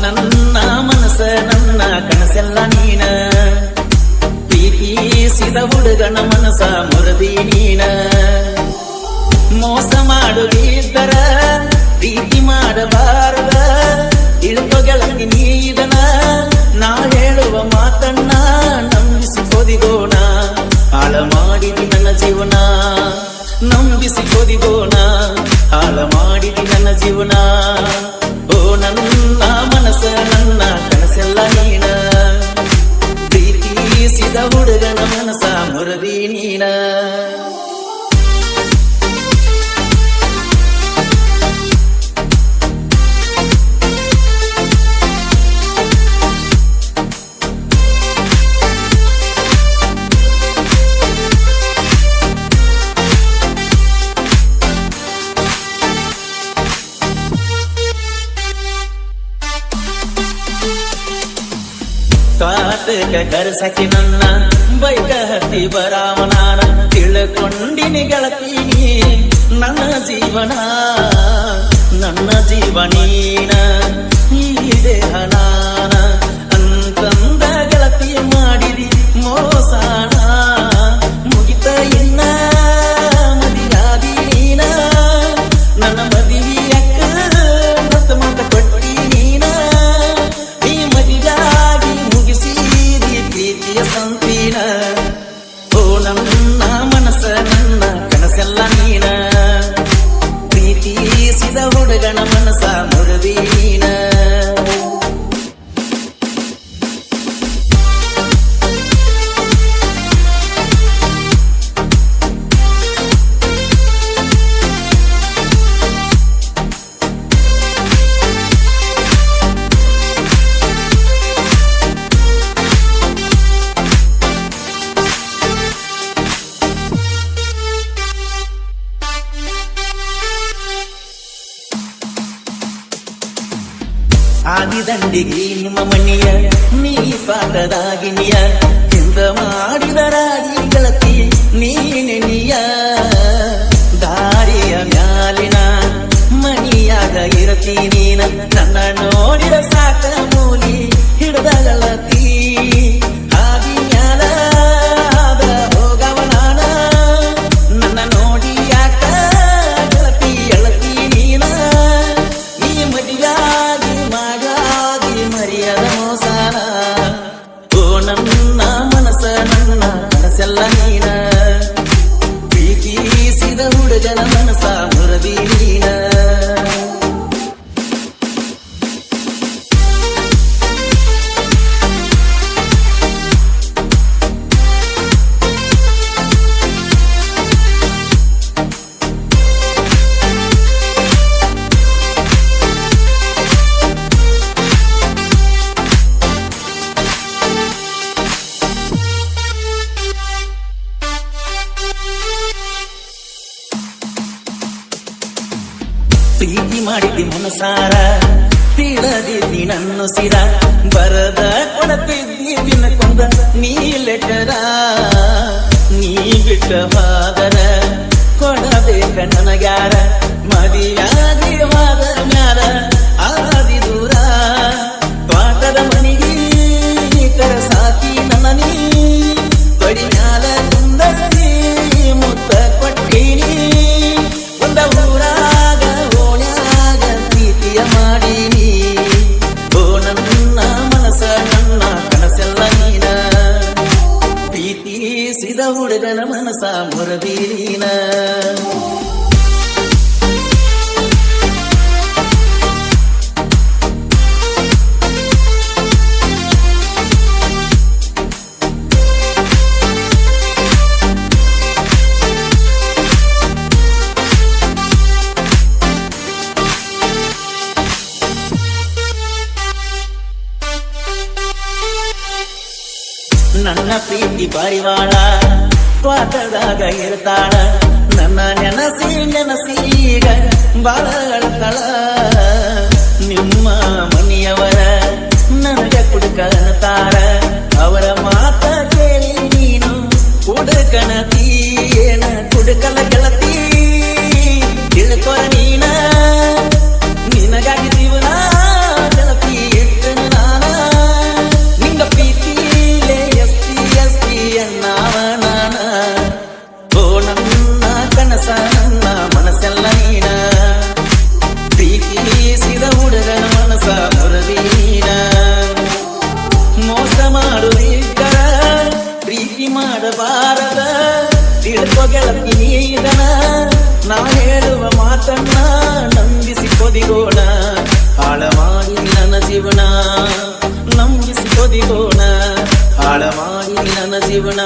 ನನ್ನ ಮನಸ್ಸ, ನನ್ನ ಕನಸೆಲ್ಲ ನೀನ. ಪ್ರೀತಿಸಿದ ಹುಡುಗನ ಮನಸ ಮುರದಿ ನೀನ. ಮೋಸ ಮಾಡು ಮಾಡುವುದಿದ್ದರ ಪ್ರೀತಿ ಮಾಡಬಾರದ. ಇಳುಪಗಳಲ್ಲಿ ನೀಡನ ನಾ ಹೇಳುವ ಮಾತನ್ನ ನಂಬಿಸಿ ಓದಿಗೋಣ ಆಳ ಮಾಡಿದಿ ನನ್ನ ಜೀವನ. ನಂಬಿಸಿ ಓದಿಗೋಣ ಆಳ ಮಾಡಿದಿ ನನ್ನ ಜೀವನ. ಹುಡುಗನ ಮನಸ ಮುರದಿ ನೀನ. ಕಾತಕ ಕರೆಸಕಿ ನನ್ನ ಬೈಕ ಹತ್ತಿ ಬರಾವನಾನ ತಿಳ್ಕೊಂಡಿನಿ ಗೆಳತೀನಿ ನನ್ನ ಜೀವನ, ನನ್ನ ಜೀವನೀನ, ಈ ದೇಹ ನಾನ. ಅಂತಂದ ಗೆಳತಿ ಮಾಡಿರಿ ಮೋಸಾನ ಮುಗಿತ ಇನ್ನ ಸಂತೀನ ಓ ನನ್ನ ಮನಸ್ಸ ನನ್ನ ಕನಸೆಲ್ಲ ನೀನ? ಪ್ರೀತಿಸಿದ ಹುಡುಗನ ಮನಸ್ಸ ಮುರದಿ ನೀನ ಆದಿದಂಡಿಗೆ ನಿಮ್ಮ ಮಣಿಯ ನೀ ಪಾದದಾಗಿನಿಯ ಮಾಡಿದ ರಾಜಿ ಗೆಳತಿ ನೀನೆನಿಯ ದಾರಿಯ ಮ್ಯಾಲಿನ ಮಣಿಯಾಗ ಇರತಿ ನೀನ. ನನ್ನ ನೋಡಿದ ಸಾಕ ನನ್ನ ಮನಸ್ಸ ನನ್ನ ಕನಸೆಲ್ಲ ನೀನ. ಪ್ರೀತಿಸಿದ ಹುಡುಗನ ಮನಸ್ಸ ಮುರದಿ ನೀನ. ಪ್ರೀತಿ ಮಾಡಿದ್ದಿ ಮನಸಾರ. ತಿಳದಿದ್ದಿ ನನ್ನ ಸಿರ. ಬರದ ಕೊಡತಿದ್ದಿ ದಿನಕೊಂದ ನೀ ಲೆಟರ ನೀ ಬಿಟ್ಟ ಹೋದರ ಕೊಡಬೇಕ ನನಗ್ಯಾರ. ಮದಿಯಾಗಿ ಪ್ರೀತಿಸಿದ ಹುಡುಗನ ಮನಸ ಮುರದಿ ನೀನ ನನ್ನ ಪ್ರೀತಿ ಪರಿವಾಳ ತ್ವಾಟದಾಗ ಇರ್ತಾಳ. ನನ್ನ ನೆನಸಿ ನೆನಸಿ ಈಗ ಬಾಳ ತಳ. ನಿಮ್ಮ ಮನೆಯವರ ನನಗೆ ಕುಡುಕನತಾರ ಅವರ ಮಾತ ಕೇಳಿ ನೀನು, ಕುಡುಕನ ಏನ ಕುಡುಕಲ ಮಾತನ್ನ ನಂಬಿಸಿ ಕೊದಿಗೋಣ ಹಾಳ ಮಾಡಿ ನನ್ನ ಜೀವನ ನಂಬಿಸಿ ಕೊದಿಗೋಣ ಹಾಳ ಮಾಡಿ ನನ್ನ ಜೀವನ